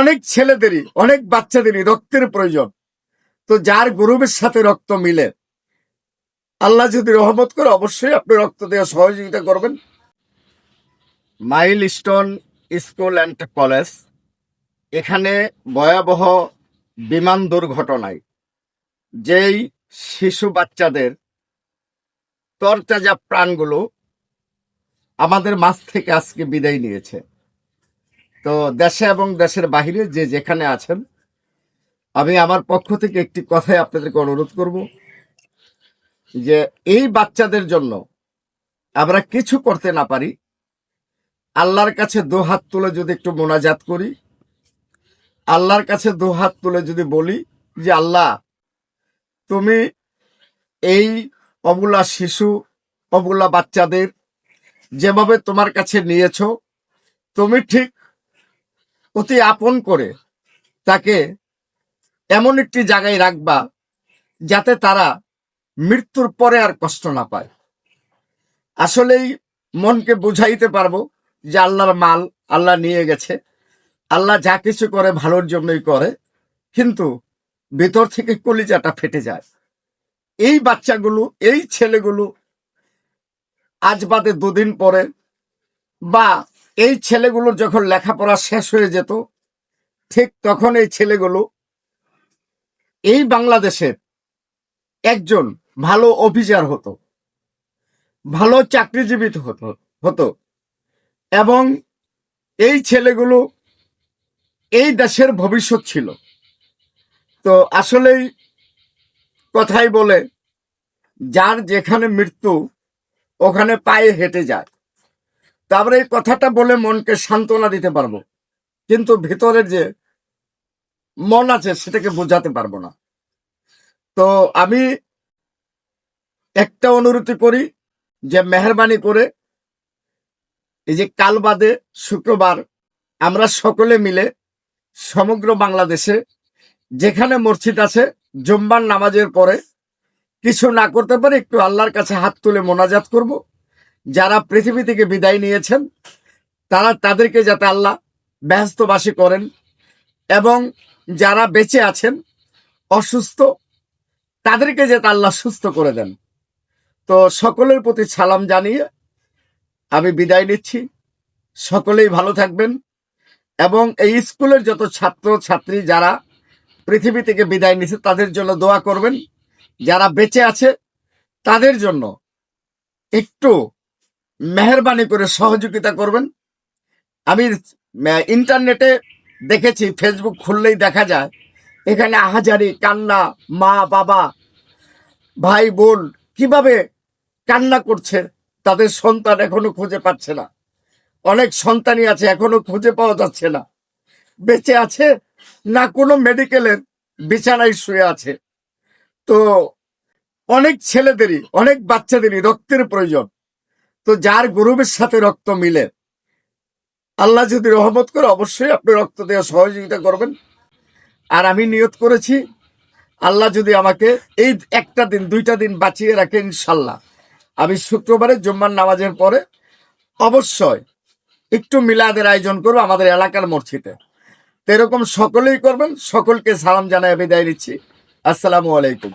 অনেক ছেলেদেরই, অনেক বাচ্চাদেরই রক্তের প্রয়োজন। তো যার গরুবের সাথে রক্ত মিলে, আল্লাহ যদি রহমত করে, অবশ্যই আপনি রক্ত দেওয়া সহযোগিতা করবেন। Milestone school and college, এখানে ভয়াবহ বিমান দুর্ঘটনায় যেই শিশু বাচ্চাদের তরতাজা প্রাণগুলো আমাদের মাছ থেকে আজকে বিদায় নিয়েছে। তো দেশে এবং দেশের বাহিরে যে যেখানে আছেন, আমি আমার পক্ষ থেকে একটি কথাই আপনাদেরকে অনুরোধ করব যে এই বাচ্চাদের জন্য আমরা কিছু করতে না পারি। আল্লাহর কাছে দু হাত তুলে যদি একটু মোনাজাত করি, আল্লাহর কাছে দু হাত তুলে যদি বলি যে, আল্লাহ, তুমি এই অবুলা শিশু, অবুলা বাচ্চাদের যেভাবে তোমার কাছে নিয়েছ, তুমি ঠিক অতি আপন করে তাকে এমন একটি জায়গায় রাখবা যাতে তারা মৃত্যুর পরে আর কষ্ট না পায়। আসলেই মনকে বুঝাইতে পারব যে আল্লাহর মাল আল্লাহ নিয়ে গেছে। আল্লাহ যা কিছু করে ভালোর জন্যই করে, কিন্তু ভেতর থেকে কলিজাটা ফেটে যায়। এই বাচ্চাগুলো, এই ছেলেগুলো আজ বাদে দুদিন পরে বা এই ছেলেগুলোর যখন লেখাপড়া শেষ হয়ে যেত, ঠিক তখন এই ছেলেগুলো এই বাংলাদেশের একজন ভালো অফিসার হতো, ভালো চাকরিজীবী হতো হতো। এবং এই ছেলেগুলো এই দেশের ভবিষ্যৎ ছিল। তো আসলেই কথাই বলে, যার যেখানে মৃত্যু, ওখানে পায়ে হেঁটে যায়। তারপরে এই কথাটা বলে মনকে সান্ত্বনা দিতে পারব। কিন্তু ভেতরের যে মন আছে সেটাকে বোঝাতে পারব না। তো আমি একটা অনুরোধ করি যে মেহরবানি করে এই যে কাল বাদে শুক্রবার আমরা সকলে মিলে সমগ্র বাংলাদেশে যেখানে মসজিদ আছে জুম্বার নামাজের পরে কিছু না করতে পারে একটু আল্লাহর কাছে হাত তুলে মোনাজাত করব। যারা পৃথিবী থেকে বিদায় নিয়েছেন, তারা তাদেরকে যাতে আল্লাহ ব্যস্তবাসী করেন এবং যারা বেঁচে আছেন, অসুস্থ, তাদেরকে যাতে আল্লাহ সুস্থ করে দেন। তো সকলের প্রতি সালাম জানিয়ে আমি বিদায় নিচ্ছি। সকলেই ভালো থাকবেন এবং এই স্কুলের যত ছাত্র, ছাত্রী যারা পৃথিবী থেকে বিদায় নিছে তাদের জন্য দোয়া করবেন। যারা বেঁচে আছে, তাদের জন্য একটু মেহরবানি করে সহযোগিতা করবেন। আমি ইন্টারনেটে দেখেছি ফেসবুক খুললেই দেখা যায়, এখানে আহাজারি, কান্না, মা, বাবা, ভাই, বোন কীভাবে কান্না করছে, তাদের সন্তান এখনও খুঁজে পাচ্ছে না। অনেক সন্তানই আছে, এখনও খুঁজে পাওয়া যাচ্ছে না। বেঁচে আছে না কোনো মেডিকেলের বিছানায় শুয়ে আছে। তো অনেক ছেলেদেরই, অনেক বাচ্চাদেরই রক্তের প্রয়োজন। তো যার গরুবের সাথে রক্ত মিলে, আল্লাহ যদি রহমত করে অবশ্যই আপনি রক্ত দেওয়া সহযোগিতা করবেন। আর আমি নিয়ত করেছি, আল্লাহ যদি আমাকে এই একটা দিন, দুইটা দিন বাঁচিয়ে রাখে ইনশাল্লাহ। আমি শুক্রবারে জুম্মার নামাজের পরে অবশ্যই একটু মিলাদের আয়োজন করব আমাদের এলাকার মসজিদে। তো এরকম সকলেই করবেন, সকলকে সালাম জানাই বিদায় নিচ্ছি। আসসালামু আলাইকুম।